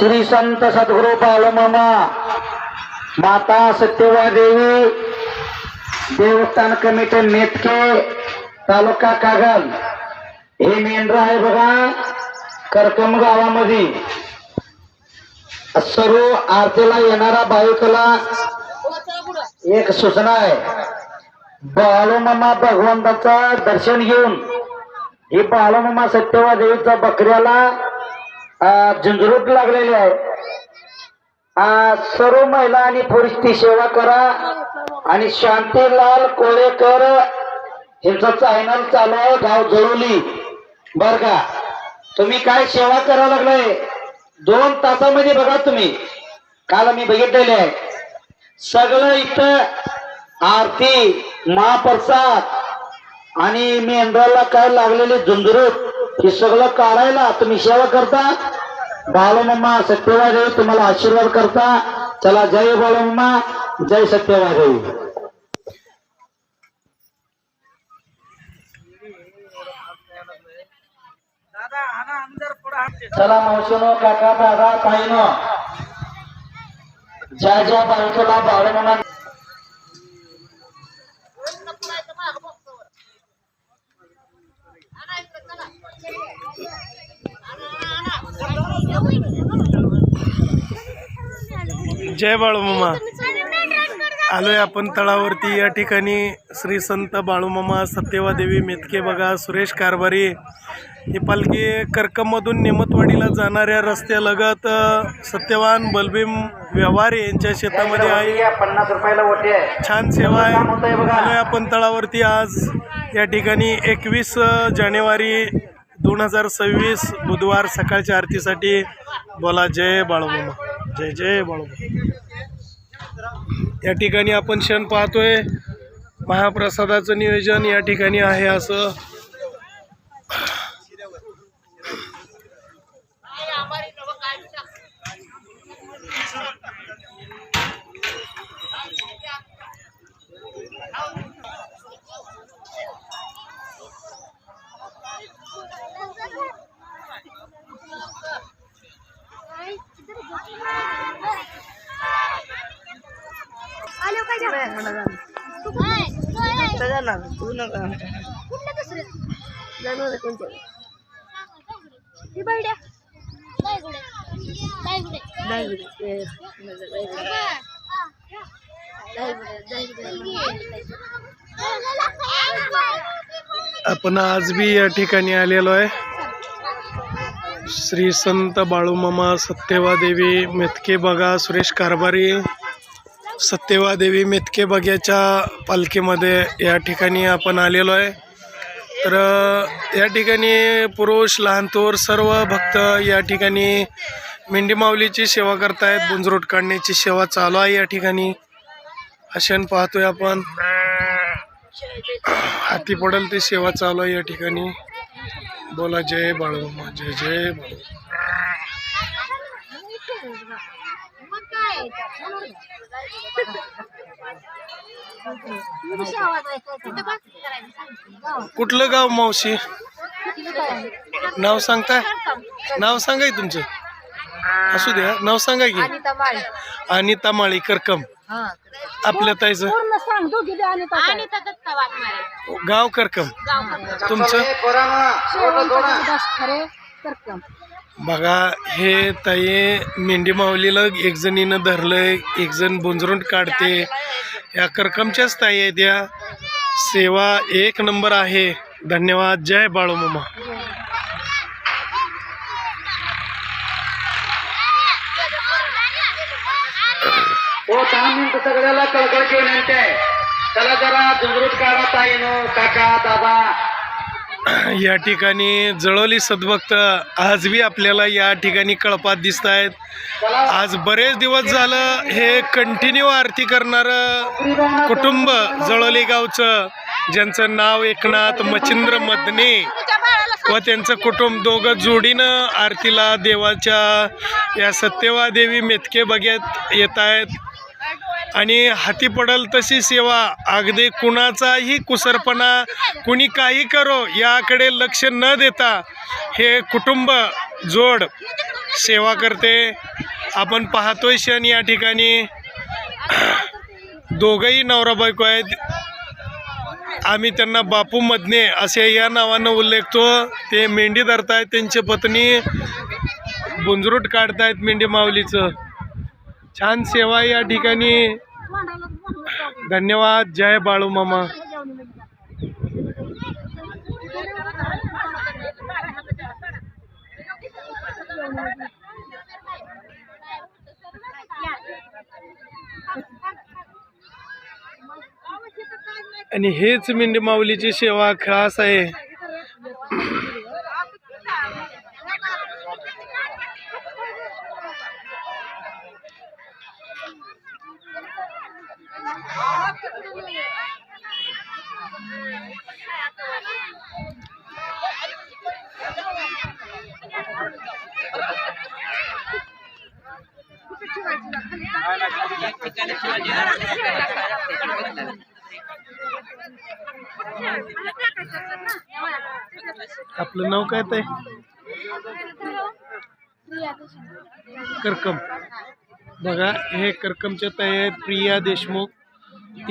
श्री संत सद्गुरु बालमामा माता सत्यवा देवी देवस्थान कमिटी मेतके तालुका कागल. हे मेंढर आहे बघा करकम गावामध्ये. सर्व आरतीला येणारा भाविकला एक सूचना आहे. बाळोमामा भगवंताचं दर्शन घेऊन ही बाळोमामा सत्यवा देवीचा बकऱ्याला अं, झुंझुरूट लागलेली आहे. सर्व महिला आणि पुरुष ती सेवा करा आणि शांतीलाल कोळेकर यांचा चॅनल चालू आहे गाव जरुली. बर का? तुम्ही काय सेवा करा लागलाय? दोन तासामध्ये बघा तुम्ही. काल मी बघितलेले आहे. सगळं इथं आरती महाप्रसाद आणि मेंढराला काय लागलेले झुंझुरूट हे सगळं काढायला तुम्ही सेवा करता. बाळूमामा सत्यवादेवी तुम्हाला आशीर्वाद करता. चला जय बाळूमामा जय सत्यवादेवी चला मावशीनो काका दादा ताईनो. ज्या ज्या बायकोला बाळूमामा जय बाळूमामा आलोय आपण तळावरती. या ठिकाणी श्री संत बाळूमामा सत्यवादेवी मेतके बघा सुरेश कारभारी ही पालखी करकममधून नेमतवाडीला जाणाऱ्या रस्त्यालगत सत्यवान बलभीम व्यवहारे यांच्या शेतामध्ये आहे. छान सेवा आहे. काम होतंय बघा. आलोय आपण तळावरती आज. या ठिकाणी एकवीस जानेवारी दोन हजार सव्वीस बुधवार सकाळच्या आरतीसाठी बोला जय बाळूमामा. जय जय बाळूमामा. या ठिकाणी आपण क्षण पाहतोय. महाप्रसादाचं नियोजन या ठिकाणी आहे असं आलो काय झालं? तू कुठलं दुसरं? ही बैड्या. आपण आज बी या ठिकाणी आलेलो आहे. श्री संत बाळूमामा सत्यवादेवी मेतके बघा सुरेश कारभारी. सत्यवादेवी मेतके बघ्याच्या पालखीमध्ये या ठिकाणी आपण आलेलो आहे. तर या ठिकाणी पुरुष लहान थोर सर्व भक्त या ठिकाणी मेंढी माऊलीची सेवा करतायत बुंजरोट काढण्याची सेवा चालू आहे या ठिकाणी. अशन पाहतोय आपण. हाती पडेल ती सेवा चालू आहे या ठिकाणी. बोला जय बाळू जय जय बाळू. कुठलं गाव मावशी? नाव सांगताय नाव सांगाय तुमचं. असू द्या नाव सांगा की. अनिता माळी. अनिता माळी करकम. आपल्या ताईचं? गाव करकम. गाव तुमचं? बघा हे ताई मेंढी माऊलीला एक जणीनं धरलंय एक जण बुंजरुंट काढते. या करकमच्याच ताई आहेत या. सेवा एक नंबर आहे. धन्यवाद. जय बाळूमामा हो दहा मिनिट सगळ्याला कळकळची विनंती आहे चला जरा झुंजरूट काढा ताईनो. काका दादा. या ठिकाणी जळोली सद्भक्त आज आपल्याला या ठिकाणी कळपात दिसत आहेत. आज बरेच दिवस झालं हे कंटिन्यू आरती करणारं कुटुंब जळोली गावचं ज्यांचं नाव एकनाथ मच्छिंद्र मदने व त्यांचं कुटुंब दोघं जोडीनं आरतीला देवाच्या या सत्यवादेवी मेतके बघेत येत आहेत. आणि हाती पडल तशी सेवा. अगदी कुणाचाही कुसरपणा कुणी काही करो याकडे लक्ष न देता हे कुटुंब जोड सेवा करते. आपण पाहतोय क्षण या ठिकाणी. दोघंही नवरा बायको आहेत. आम्ही त्यांना बापू मदने असे या नावानं उल्लेखतो. ते मेंढी धरतायत त्यांची पत्नी बुंजरूट काढतायत मेंढी माऊलीचं. छान सेवा या ठिकाणी. धन्यवाद. जय बाळू मामा. आणि हेच मेंढी माऊलीची सेवा खास आहे. आपलं नाव काय ते करकम. बघा हे करकमच्या ताई आहेत प्रिया देशमुख.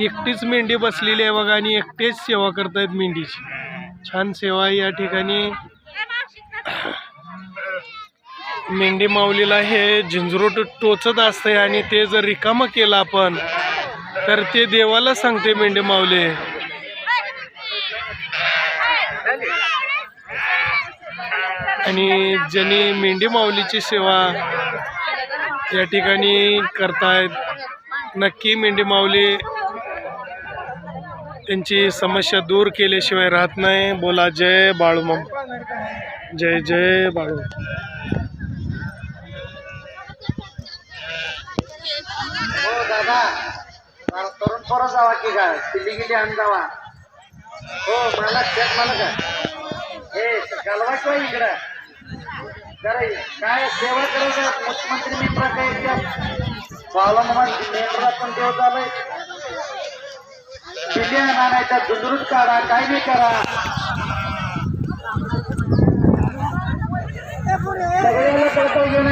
एकटीच मेंढी बसलेली आहे बघा आणि एकटेच सेवा करतायत मेंढीची. छान सेवा आहे या ठिकाणी. मेंढी माऊलीला हे झिंजरूट टोचत असते आणि ते जर रिकामं केलं आपण तर ते देवाला सांगते मेंढी माऊली. आणि ज्यांनी मेंढी माऊलीची सेवा या ठिकाणी करतायत नक्की मेंढी माऊली त्यांची समस्या दूर केल्याशिवाय राहत नाही. बोला जय बाळूमाम. जय जय बाळू दादा. तरुण पोरं जावा की काय? किल्ली किल्ली आण जावा. हो मला शेत मला का हे गलवा किंवा इकडं. जरा काय सेवा करायचं मुख्यमंत्री मित्र काय स्वावलंबन बाला पण देव झालंय. किल्ली आणायचा नाही काढा. काय नाही करा.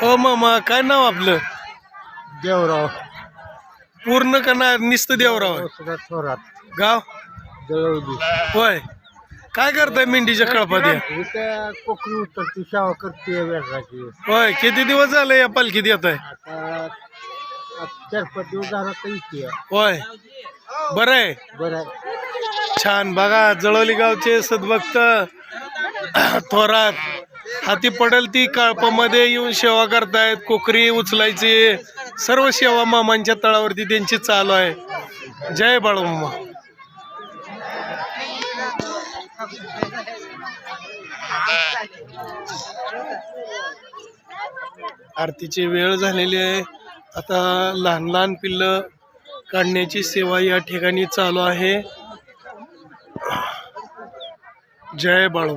हो मामा काय नाव आपलं? देवराव. पूर्ण का ना निस्त देवराव थोरात. गाव? जळवली होय. काय करताय मेंढीच्या कळपात इथं कोकणी उत्तरची सेवा करते वेळाची होय किती दिवस झाले या पालखीत येत आहे आता आता चार पाच दिवस झाला तर इथे होय. बरं आहे. बरं आहे. छान. बघा जळवली गावचे सद्भक्त थोरात हाती पडेल ती काळपामध्ये येऊन सेवा करतायत. कोकरी उचलायची. सर्व सेवा मामांच्या तळावरती त्यांची चालू आहे. जय बाळूमामा. आरतीची वेळ झालेली आहे. आता लहान लहान पिल्ल काढण्याची सेवा या ठिकाणी चालू आहे. जय बाळू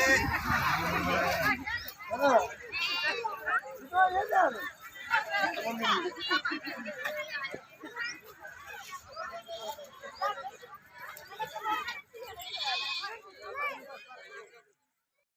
Thank you.